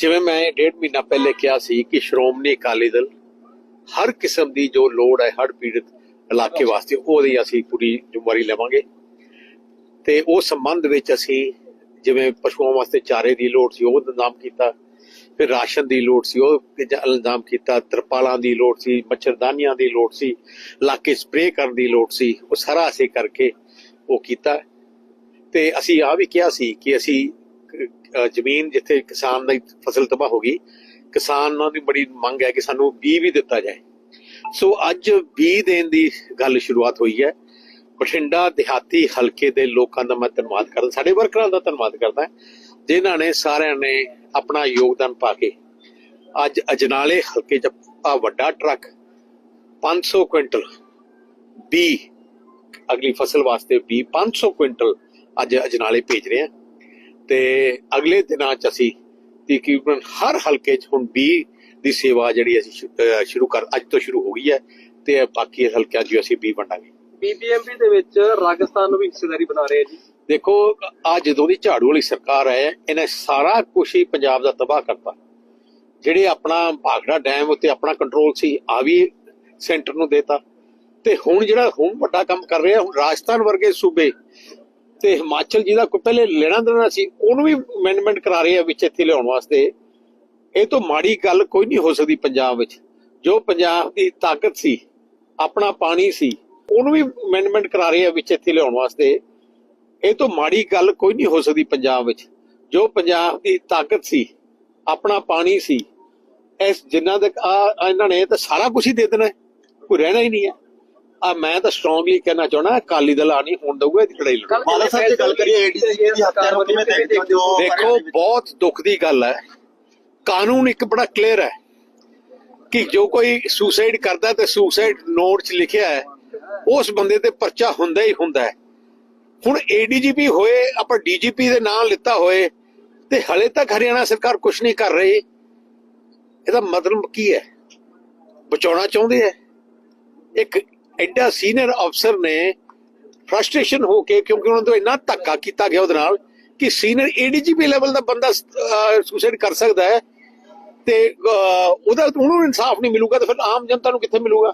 ਜਿਵੇਂ ਮੈਂ ਡੇਢ ਮਹੀਨਾ ਪਹਿਲੇ ਕਿਹਾ ਸੀ ਕਿ ਸ਼੍ਰੋਮਣੀ ਅਕਾਲੀ ਦਲ ਹਰ ਕਿਸਮ ਦੀ ਜੋ ਲੋੜ ਹੈ ਹੜ ਪੀੜਤ ਇਲਾਕੇ ਵਾਸਤੇ, ਉਹਦੀ ਅਸੀਂ ਪੂਰੀ ਜ਼ਿੰਮੇਵਾਰੀ ਲਵਾਂਗੇ। ਤੇ ਉਸ ਸੰਬੰਧ ਵਿੱਚ ਅਸੀਂ ਜਿਵੇਂ ਪਸ਼ੂਆਂ ਵਾਸਤੇ ਚਾਰੇ ਦੀ ਲੋੜ ਸੀ, ਉਹ ਇੰਤਜ਼ਾਮ ਕੀਤਾ। ਫਿਰ ਰਾਸ਼ਨ ਦੀ ਲੋੜ ਸੀ, ਉਹ ਇੰਤਜ਼ਾਮ ਕੀਤਾ। ਤਰਪਾਲਾਂ ਦੀ ਲੋੜ ਸੀ, ਮੱਛਰਦਾਨੀਆਂ ਦੀ ਲੋੜ ਸੀ ਇਲਾਕੇ ਸਪਰੇਅ ਕਰਨ ਦੀ ਲੋੜ ਸੀ, ਉਹ ਸਾਰਾ ਅਸੀਂ ਕਰਕੇ ਉਹ ਕੀਤਾ। ਤੇ ਅਸੀਂ ਆ ਵੀ ਕਿਹਾ ਸੀ ਕਿ ਅਸੀਂ ਜ਼ਮੀਨ ਜਿੱਥੇ ਕਿਸਾਨ ਦੀ ਫਸਲ ਤਬਾਹ ਹੋ ਗਈ, ਕਿਸਾਨਾਂ ਦੀ ਬੜੀ ਮੰਗ ਹੈ ਕਿ ਸਾਨੂੰ ਬੀਜ ਵੀ ਦਿੱਤਾ ਜਾਏ। ਸੋ ਅੱਜ ਬੀਜ ਦੇਣ ਦੀ ਗੱਲ ਸ਼ੁਰੂਆਤ ਹੋਈ ਹੈ। ਬਠਿੰਡਾ ਦਿਹਾਤੀ ਹਲਕੇ ਦੇ ਲੋਕਾਂ ਦਾ ਮੈਂ ਧੰਨਵਾਦ ਕਰਦਾ, ਸਾਡੇ ਵਰਕਰਾਂ ਦਾ ਧੰਨਵਾਦ ਕਰਦਾ, ਜਿਨ੍ਹਾਂ ਨੇ ਸਾਰਿਆਂ ਨੇ ਆਪਣਾ ਯੋਗਦਾਨ ਪਾ ਕੇ ਅੱਜ ਅਜਨਾਲੇ ਹਲਕੇ 'ਚ ਆ ਵੱਡਾ ਟਰੱਕ 500 ਕੁਇੰਟਲ ਬੀ ਅਗਲੀ ਫਸਲ ਵਾਸਤੇ ਬੀ 500 ਕੁਇੰਟਲ ਅੱਜ ਅਜਨਾਲੇ ਭੇਜ ਰਹੇ। ਹਾਂ ਤੇ ਅਗਲੇ ਦਿਨਾਂ 'ਚ ਅਸੀਂ ਤਕਰੀਬਨ ਹਰ ਹਲਕੇ 'ਚ ਹੁਣ ਬੀ ਦੀ ਸੇਵਾ ਜਿਹੜੀ ਅਸੀਂ ਸ਼ੁਰੂ ਕਰ ਅੱਜ ਤੋਂ ਸ਼ੁਰੂ ਹੋ ਗਈ ਹੈ ਤੇ ਬਾਕੀ ਹਲਕਿਆਂ 'ਚ ਅਸੀਂ ਬੀ ਵੰਡਾਂਗੇ। ਬੀਬੀਐਮਪੀ ਦੇ ਵਿੱਚ ਰਾਜਸਥਾਨ ਨੂੰ ਵੀ ਹਿੱਸੇਦਾਰੀ ਬਣਾ ਰਹੇ ਆ ਜੀ। ਦੇਖੋ ਆ ਜਦੋਂ ਦੀ ਝਾੜੂ ਵਾਲੀ ਸਰਕਾਰ ਹੈ ਇਹਨੇ ਸਾਰਾ ਕੁਝ ਹੀ ਪੰਜਾਬ ਦਾ ਤਬਾਹ ਕਰਤਾ। ਜਿਹੜੇ ਆਪਣਾ ਭਾਖੜਾ ਡੈਮ ਉੱਤੇ ਆਪਣਾ ਕੰਟਰੋਲ ਸੀ ਆ ਵੀ ਸੈਂਟਰ ਨੂੰ ਦੇਤਾ। ਤੇ ਹੁਣ ਜਿਹੜਾ ਹੁਣ ਵੱਡਾ ਕੰਮ ਕਰ ਰਿਹਾ ਹੁਣ ਰਾਜਸਥਾਨ ਵਰਗੇ ਸੂਬੇ ਤੇ ਹਿਮਾਚਲ ਜਿਹਦਾ ਕੋਈ ਪਹਿਲੇ ਲੈਣਾ ਦੇਣਾ ਸੀ, ਉਹਨੂੰ ਵੀ ਅਮੈਂਡਮੈਂਟ ਕਰਾ ਰਹੇ ਆ ਵਿੱਚ ਇੱਥੇ ਲਿਆਉਣ ਵਾਸਤੇ। ਇਹ ਤੋਂ ਮਾੜੀ ਗੱਲ ਕੋਈ ਨਹੀਂ ਹੋ ਸਕਦੀ ਪੰਜਾਬ ਵਿੱਚ। ਜੋ ਪੰਜਾਬ ਦੀ ਤਾਕਤ ਸੀ, ਆਪਣਾ ਪਾਣੀ ਸੀ, ਉਹਨੂੰ ਵੀ ਅਮੈਂਡਮੈਂਟ ਕਰਾ ਰਹੇ ਆ ਵਿੱਚ ਇੱਥੇ ਲਿਆਉਣ ਵਾਸਤੇ। ਇਹ ਤੋਂ ਮਾੜੀ ਗੱਲ ਕੋਈ ਨਹੀਂ ਹੋ ਸਕਦੀ ਪੰਜਾਬ ਵਿੱਚ। ਜੋ ਪੰਜਾਬ ਦੀ ਤਾਕਤ ਸੀ, ਆਪਣਾ ਪਾਣੀ ਸੀ, ਇਸ ਜਿੰਨਾ ਤੱਕ ਆ, ਇਹਨਾਂ ਨੇ ਤਾਂ ਸਾਰਾ ਕੁਝ ਹੀ ਦੇ ਦੇਣਾ ਕੋਈ ਰਹਿਣਾ ਹੀ ਨਹੀਂ ਹੈ। ਆ ਮੈਂ ਤਾਂ ਸਟਰੋਂਗਲੀ ਕਹਿਣਾ ਚਾਹਣਾ ਅਕਾਲੀ ਦਲ ਆ ਨਹੀਂ ਹੋਣ ਦਊਗਾ ਇਹਦੀ ਲੜਾਈ ਲੜੋ ਮਾਲਾ ਸਾਹਿਬ ਦੀ ਗੱਲ ਕਰੀਏ ADCP ਦੀ ਹੱਤਿਆ ਨੂੰ ਕਿਵੇਂ ਦੇਖਦੇ ਹੋ ਜੋ ਦੇਖੋ ਬਹੁਤ ਦੁੱਖ ਦੀ ਗੱਲ ਹੈ। ਕਾਨੂੰਨ ਇੱਕ ਬੜਾ ਕਲੀਅਰ ਹੈ ਕਿ ਜੋ ਕੋਈ ਸੁਸਾਈਡ ਕਰਦਾ ਤੇ ਸੁਸਾਈਡ ਨੋਟ 'ਚ ਲਿਖਿਆ ਹੈ ਉਸ ਬੰਦੇ ਤੇ ਪਰਚਾ ਹੁੰਦਾ ਹੀ ਹੁੰਦਾ ਹੈ। ਹੁਣ ਏਡੀਜੀਪੀ ਹੋਏ ਆਪਾਂ ਡੀਜੀਪੀ ਦੇ ਨਾਂ ਲਿੱਤਾ ਹੋਏ ਤੇ ਹਲੇ ਤੱਕ ਹਰਿਆਣਾ ਸਰਕਾਰ ਕੁਝ ਨਹੀਂ ਕਰ ਰਹੀ। ਇਹਦਾ ਮਤਲਬ ਕੀ ਹੈ? ਬਚਾਉਣਾ ਚਾਹੁੰਦੇ ਹੈ? ਇੱਕ ਐਡਾ ਸੀਨੀਅਰ ਅਫਸਰ ਨੇ ਫਰਸਟ੍ਰੇਸ਼ਨ ਹੋ ਕੇ, ਕਿਉਂਕਿ ਉਹਨਾਂ ਤੋਂ ਇੰਨਾ ਧੱਕਾ ਕੀਤਾ ਗਿਆ ਉਹਦੇ ਨਾਲ, ਕਿ ਸੀਨੀਅਰ ਏਡੀਜੀਪੀ ਲੈਵਲ ਦਾ ਬੰਦਾ ਸੁਸਾਈਡ ਕਰ ਸਕਦਾ ਹੈ ਤੇ ਉਹਦਾ, ਉਹਨੂੰ ਇਨਸਾਫ ਨਹੀਂ ਮਿਲੂਗਾ ਤਾਂ ਫਿਰ ਆਮ ਜਨਤਾ ਨੂੰ ਕਿੱਥੇ ਮਿਲੂਗਾ?